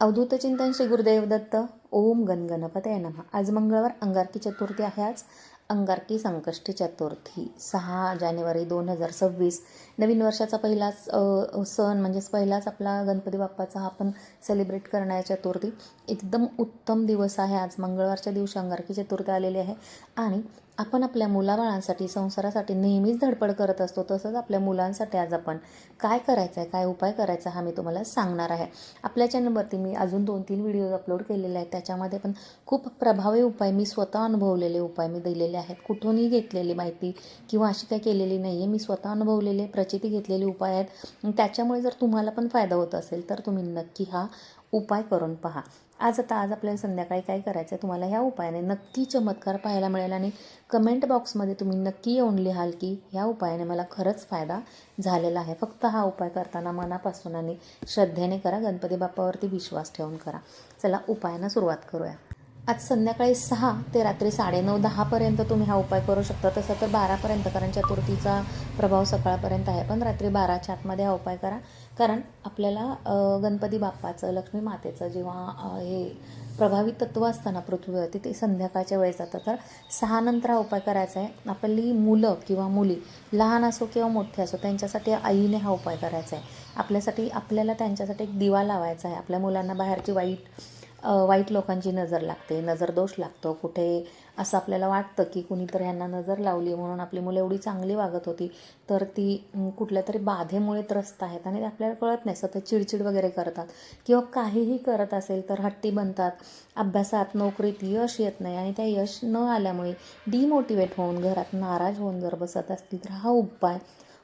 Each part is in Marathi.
अवधूत चिंतन श्री गुरुदेव दत्त. ओम गणगणपतय नमः. आज मंगळवार अंगारकी चतुर्थी आहे आज. अंगारकी संकष्टी चतुर्थी. सहा जानेवारी दोन हजार सव्वीस. नवीन वर्षाचा पहिलाच सण म्हणजेच पहिलाच आपला गणपती बाप्पाचा हा आपण सेलिब्रेट करणाऱ्या चतुर्थी. एकदम उत्तम दिवस आहे आज. मंगळवारच्या दिवशी अंगारकी चतुर्थी आलेली आहे. आणि आपण आपल्या मुलाबाळांसाठी संसारासाठी नेहमीच धडपड करत असतो तसंच आपल्या मुलांसाठी आज आपण काय करायचं आहे काय उपाय करायचा हा मी तुम्हाला सांगणार आहे. आपल्या चॅनलवरती मी अजून दोन तीन व्हिडिओज अपलोड केलेले आहेत त्याच्यामध्ये पण खूप प्रभावी उपाय मी स्वतः अनुभवलेले उपाय मी दिलेले आहेत. कुठूनही घेतलेली माहिती किंवा अशी काय केलेली नाही आहे मी स्वतः अनुभवलेले प्रचिती घेतलेले उपाय आहेत. त्याच्यामुळे जर तुम्हाला पण फायदा होत असेल तर तुम्ही नक्की हा उपाय करून पहा. आज आता आज आपल्याला संध्याकाळी काय करायचं आहे तुम्हाला ह्या उपायाने नक्की चमत्कार पाहायला मिळेल आणि कमेंट बॉक्समध्ये तुम्ही नक्की येऊन लिहाल की ह्या उपायाने मला खरंच फायदा झालेला आहे. फक्त हा उपाय करताना मनापासून आणि श्रद्धेने करा गणपती बाप्पावरती विश्वास ठेवून करा. चला उपायानं सुरुवात करूया. आज संध्याकाळी सहा ते रात्री साडेनऊ दहापर्यंत तुम्ही हा उपाय करू शकता. तसं तर बारापर्यंत कारण चतुर्थीचा प्रभाव सकाळपर्यंत आहे पण रात्री बाराच्या आतमध्ये हा उपाय करा. कारण आपल्याला गणपती बाप्पाचं लक्ष्मी मातेचं जेव्हा हे प्रभावी तत्व असताना पृथ्वीवरती ते संध्याकाळच्या वेळेस जातं. तर सहा नंतर हा उपाय करायचा आहे. आपली मुलं किंवा मुली लहान असो किंवा मोठे असो त्यांच्यासाठी आईने हा उपाय करायचा आहे. आपल्यासाठी आपल्याला त्यांच्यासाठी एक दिवा लावायचा आहे. आपल्या मुलांना बाहेरची वाईट वाईट लोकांची नजर लागते नजर दोष लागतो. कुठे असं आपल्याला वाटतं की कुणीतरी यांना नजर लावली म्हणून आपली मुलं एवढी चांगली वागत होती तर ती कुठल्या तरी बाधेमुळे त्रस्त आहेत आणि ते आपल्याला कळत नाही सतत चिडचिड वगैरे करतात. किंवा काहीही करत असेल तर हट्टी बनतात अभ्यासात नोकरीत यश येत नाही आणि त्या यश न आल्यामुळे डिमोटिवेट होऊन घरात नाराज होऊन जर बसत असतील तर हा उपाय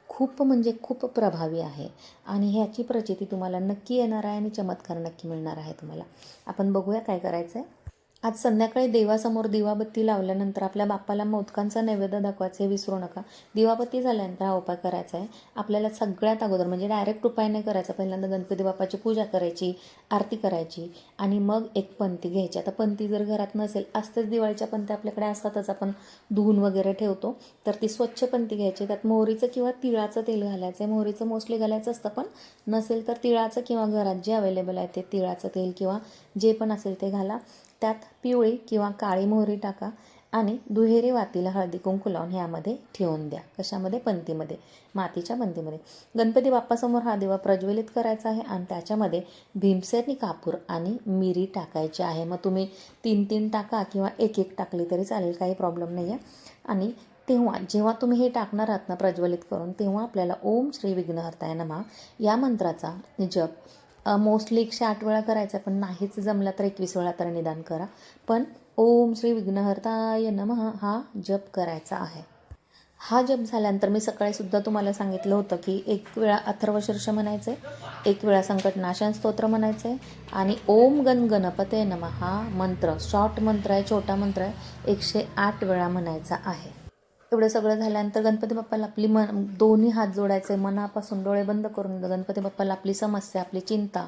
खूप म्हणजे खूप प्रभावी आहे. आणि ह्याची प्रचिती तुम्हाला नक्की येणार आहे आणि चमत्कार नक्की मिळणार आहे तुम्हाला. आपण बघूया काय करायचं आहे आज संध्याकाळी देवासमोर दिवाबत्ती लावल्यानंतर आपल्या बाप्पाला मोदकांचा नैवेद्य दाखवायचं हे विसरू नका. दिवाबत्ती झाल्यानंतर हा उपाय करायचा आहे. आपल्याला सगळ्यात अगोदर म्हणजे डायरेक्ट उपाय नाही करायचा पहिल्यांदा गणपती बाप्पाची पूजा करायची आरती करायची आणि मग एक पंथी घ्यायची. आता पंथी जर घरात नसेल असतेच दिवाळीच्या पंथी आपल्याकडे असतातच. आपण धुवून वगैरे ठेवतो तर ती स्वच्छ पंथी घ्यायची. त्यात मोहरीचं किंवा तिळाचं तेल घालायचं आहे. मोहरीचं मोस्टली घालायचं असतं पण नसेल तर तिळाचं किंवा घरात जे अवेलेबल आहे ते तिळाचं तेल किंवा जे पण असेल ते घाला. त्यात पिवळी किंवा काळी मोहरी टाका आणि दुहेरी वातीला हळदी कुंकू लावून ह्यामध्ये ठेवून द्या. कशामध्ये? पंतीमध्ये. मातीच्या पंतीमध्ये. गणपती बाप्पासमोर हा दिवा प्रज्वलित करायचा आहे आणि त्याच्यामध्ये भीमसेनी कापूर आणि मिरी टाकायची आहे. मग तुम्ही तीन तीन टाका किंवा एक एक टाकली तरी चालेल काही प्रॉब्लेम नाही आहे आणि तेव्हा जेव्हा तुम्ही हे टाकणार आहात ना प्रज्वलित करून तेव्हा आपल्याला ओम श्री विघ्नहर्ताय नमा या मंत्राचा जप मोस्टली एकशे आठ वेळा करायचा पण नाहीच जमला तर एकवीस वेळा तर निदान करा. पण ओम श्री विघ्नहर्ताय नमः हा जप करायचा आहे. हा जप झाल्यानंतर मी सकाळीसुद्धा तुम्हाला सांगितलं होतं की एक वेळा अथर्वशीर्ष म्हणायचं आहे एक वेळा संकटनाशन स्तोत्र म्हणायचं आहे आणि ओम गण गणपते नमः हा मंत्र शॉर्ट मंत्र आहे छोटा मंत्र आहे एकशे आठ वेळा म्हणायचा आहे. एवढं सगळं झाल्यानंतर गणपती बाप्पाला आपली मन दोन्ही हात जोडायचे मनापासून डोळे बंद करून गणपती बाप्पाला आपली समस्या आपली चिंता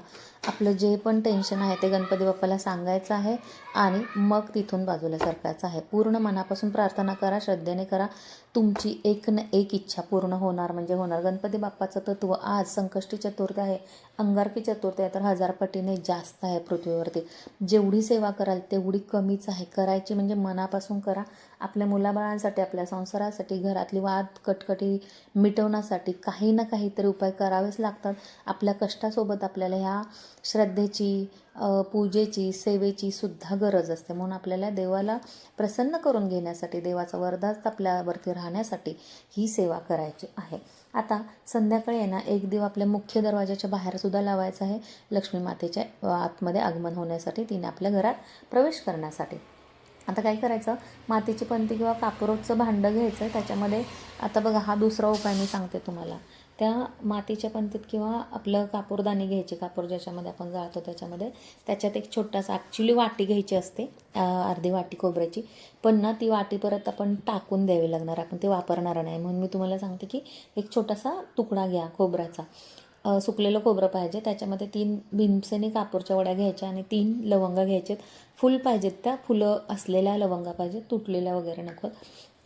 आपलं जे पण टेन्शन आहे ते गणपती बाप्पाला सांगायचं आहे आणि मग तिथून बाजूला सरकायचं आहे. पूर्ण मनापासून प्रार्थना करा श्रद्धेने करा. तुमची एक न एक इच्छा पूर्ण होणार म्हणजे होणार. गणपती बाप्पाचं तत्व आज संकष्टी चतुर्थी आहे अंगारकी चतुर्थी आहे तर हजारपटीने जास्त आहे पृथ्वीवरती. जेवढी सेवा कराल तेवढी कमीच आहे. करायची म्हणजे मनापासून करा. आपल्या मुलाबाळांसाठी आपल्या संसारासाठी घरातली वाद कटकटी मिटवण्यासाठी काही ना काहीतरी उपाय करावेच लागतात. आपल्या कष्टासोबत आपल्याला ह्या श्रद्धेची पूजेची सेवेची सुद्धा गरज असते. म्हणून आपल्याला देवाला प्रसन्न करून घेण्यासाठी देवाचा वरदास्त आपल्यावरती राहण्यासाठी ही सेवा करायची आहे. आता संध्याकाळी आहे ना एक दिवा आपल्या मुख्य दरवाजाच्या बाहेरसुद्धा लावायचा आहे. लक्ष्मी मातेच्या आतमध्ये आगमन होण्यासाठी तिने आपल्या घरात प्रवेश करण्यासाठी. आता काय करायचं? मातीची पंती किंवा कापरोटचं भांडं घ्यायचं त्याच्यामध्ये आता बघा हा दुसरा उपाय मी सांगते तुम्हाला. त्या मातीच्या पंतीत किंवा आपलं कापूरदाणी घ्यायची कापूर ज्याच्यामध्ये आपण जाळतो त्याच्यामध्ये त्याच्यात एक छोटासा ॲक्च्युली वाटी घ्यायची असते अर्धी वाटी खोबऱ्याची. पण ना ती वाटी परत आपण टाकून द्यावी लागणार आपण ते वापरणार नाही. म्हणून मी तुम्हाला सांगते की एक छोटासा तुकडा घ्या खोबऱ्याचा. सुकलेलं खोबरं पाहिजे त्याच्यामध्ये तीन भीमसेनी कापूरच्या वड्या घ्यायच्या आणि तीन लवंगा घ्यायचेत. फुल पाहिजेत त्या फुलं असलेल्या लवंगा पाहिजेत तुटलेल्या वगैरे नको.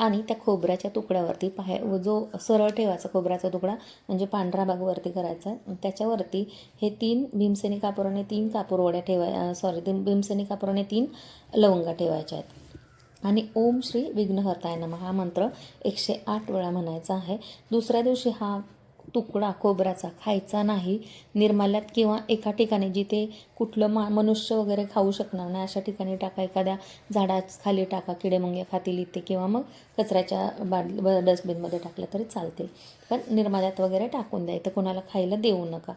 आणि त्या खोबऱ्याच्या तुकड्यावरती पाय व जो सरळ ठेवायचा खोबऱ्याचा तुकडा म्हणजे पांढरा भाग वरती करायचा त्याच्यावरती हे तीन भीमसेनी कापुराने तीन कापूरवड्या ठेवाय सॉरी तीन भीमसेनी कापुराने तीन लवंगा ठेवायच्या आहेत. आणि ओम श्री विघ्नहर्ताय नम हा मंत्र एकशे आठ वेळा म्हणायचा आहे. दुसऱ्या दिवशी हा तुकडा खोबऱ्याचा खायचा नाही निर्माल्यात किंवा एका ठिकाणी जिथे कुठलं मा मनुष्य वगैरे खाऊ शकणार नाही अशा ठिकाणी टाका एखाद्या झाडाच खाली टाका किडेमुंगे खातील इथे किंवा मग कचऱ्याच्या बाट ब डस्टबिनमध्ये टाकलं तरी चालतील पण निर्माल्यात वगैरे टाकून द्या इथं कोणाला खायला देऊ नका.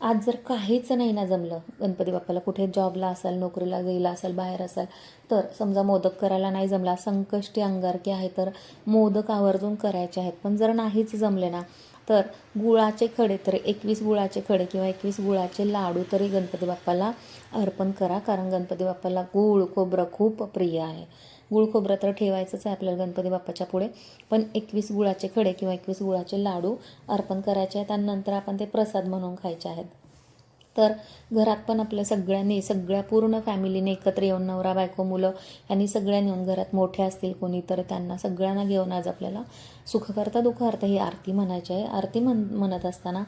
आज जर काहीच नाही ना जमलं गणपती बाप्पाला कुठे जॉबला असाल नोकरीला गेला असाल बाहेर असाल तर समजा मोदक करायला नाही जमला संकष्टी अंगारकी आहे तर मोदक आवर्जून करायचे आहेत. पण जर नाहीच जमले ना तर गुळाचे खडे तर एकवीस गुळाचे खडे किंवा एकवीस गुळाचे लाडू तरी गणपती बाप्पाला अर्पण करा. कारण गणपती बाप्पाला गूळ खोबरं खूप प्रिय आहे. गुळ खोबरं तर ठेवायचंच आहे आपल्याला गणपती बाप्पाच्या पुढे. पण एकवीस गुळाचे खडे किंवा एकवीस गुळाचे लाडू अर्पण करायचे आहेत आणि नंतर आपण ते प्रसाद म्हणून खायचे आहेत. तर घरात पण आपल्या सगळ्यांनी सगळ्या पूर्ण फॅमिलीने एकत्र येऊन नवरा बायको मुलं यांनी सगळ्यांनी येऊन घरात मोठे असतील कोणी तर त्यांना सगळ्यांना घेऊन आज आपल्याला सुखकर्ता दुःखकर्ता ही आरती म्हणायची आहे. आरती म्हण म्हणत असताना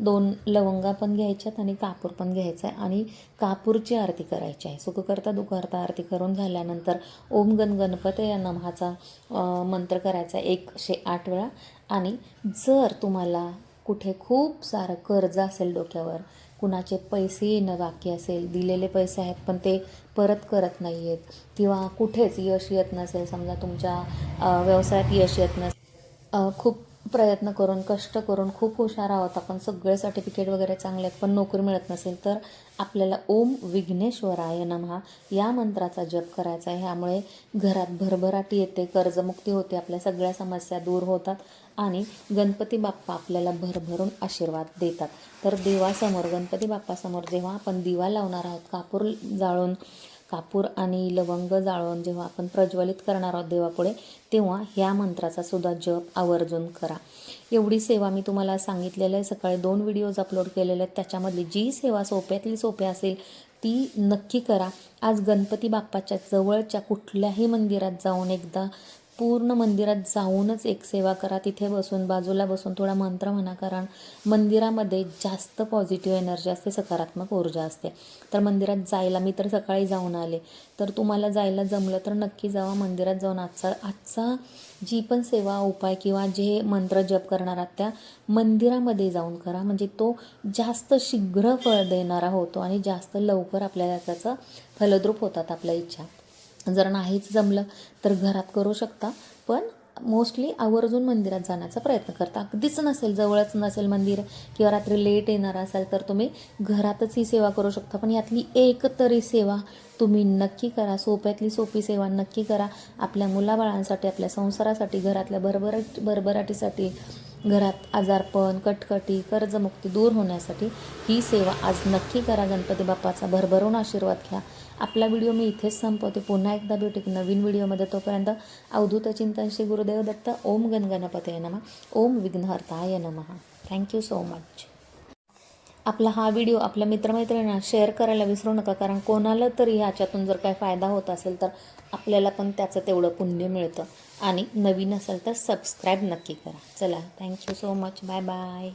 दोन लवंगा पण घ्यायच्यात आणि कापूर पण घ्यायचा आहे आणि कापूरची आरती करायची आहे. सुखकर्ता दुखहर्ता आरती करून झाल्यानंतर ओम गण गणपती या नमहाचा मंत्र करायचा आहे एकशे आठ वेळा. आणि जर तुम्हाला कुठे खूप सारं कर्ज असेल डोक्यावर कुणाचे पैसे येणं बाकी असेल दिलेले पैसे आहेत पण ते परत करत नाही आहेत किंवा कुठेच यश येत नसेल समजा तुमच्या व्यवसायात यश येत नसेल. खूप प्रयत्न करून कष्ट करून खूप हुशार आहोत आपण. सगळे सर्टिफिकेट वगैरे चांगले आहेत पण नोकरी मिळत नसेल तर आपल्याला ओम विघ्नेश्वराय नमहा. या मंत्राचा जप करायचा आहे. ह्यामुळे घरात भरभराटी येते कर्जमुक्ती होते आपल्या सगळ्या समस्या दूर होतात आणि गणपती बाप्पा आपल्याला भरभरून आशीर्वाद देतात. तर देवासमोर गणपती बाप्पासमोर जेव्हा आपण दिवा लावणार आहोत कापूर जाळून कापूर आणि लवंग जाळून जेव्हा आपण प्रज्वलित करणार आहोत देवापुढे तेव्हा ह्या मंत्राचा सुद्धा जप आवर्जून करा. एवढी सेवा मी तुम्हाला सांगितलेलं आहे. सकाळी दोन व्हिडिओज अपलोड केलेले आहेत. त्याच्यामधली जी सेवा सोप्यातली सोपी असेल ती नक्की करा. आज गणपती बाप्पाच्या जवळच्या कुठल्याही मंदिरात जाऊन एकदा पूर्ण मंदिरात जाऊनच एक सेवा करा. तिथे बसून बाजूला बसून थोडा मंत्र म्हणा कारण मंदिरामध्ये जास्त पॉझिटिव्ह एनर्जी असते सकारात्मक ऊर्जा असते. तर मंदिरात जायला मी तर सकाळी जाऊन आले. तर तुम्हाला जायला जमलं तर नक्की जावा. मंदिरात जाऊन आजचा आजचा जी पण सेवा उपाय किंवा जे मंत्र जप करणार आहात त्या मंदिरामध्ये जाऊन करा. म्हणजे तो जास्त शीघ्र फळ देणारा होतो आणि जास्त लवकर आपल्याला त्याचं फलद्रूप होतात आपल्या इच्छा. जर नाहीच जमलं तर घरात करू शकता. पण मोस्टली आवर्जून मंदिरात जाण्याचा प्रयत्न करता. अगदीच नसेल जवळच नसेल मंदिर किंवा रात्री लेट येणार असाल तर तुम्ही घरातच ही सेवा करू शकता. पण यातली एक तरी सेवा तुम्ही नक्की करा. सोप्यातली सोपी सेवा नक्की करा. आपल्या मुलाबाळांसाठी आपल्या संसारासाठी घरातल्या भरभराट भरभराटीसाठी घरात आजारपण कटकटी कर्जमुक्ती दूर होण्यासाठी ही सेवा आज नक्की करा. गणपती बाप्पाचा भरभरून आशीर्वाद घ्या. आपला व्हिडिओ मी इथेच संपवते. पुन्हा एकदा भेटू की नवीन व्हिडिओमध्ये. तोपर्यंत अवधूत चिंतन श्री गुरुदेव दत्त. ओम गण गणपतये नमः. ओम विघ्नहर्ताय नमः. थँक्यू सो मच आपला हा व्हिडिओ आपल्या मित्रमैत्रिणींना शेअर करायला विसरू नका. कारण कोणाला तरी ह्याच्यातून जर काय फायदा होत असेल तर आपल्याला पण त्याचं तेवढं पुण्य मिळतं. आणि नवीन असेल तर सबस्क्राईब नक्की करा. चला thank you so much bye bye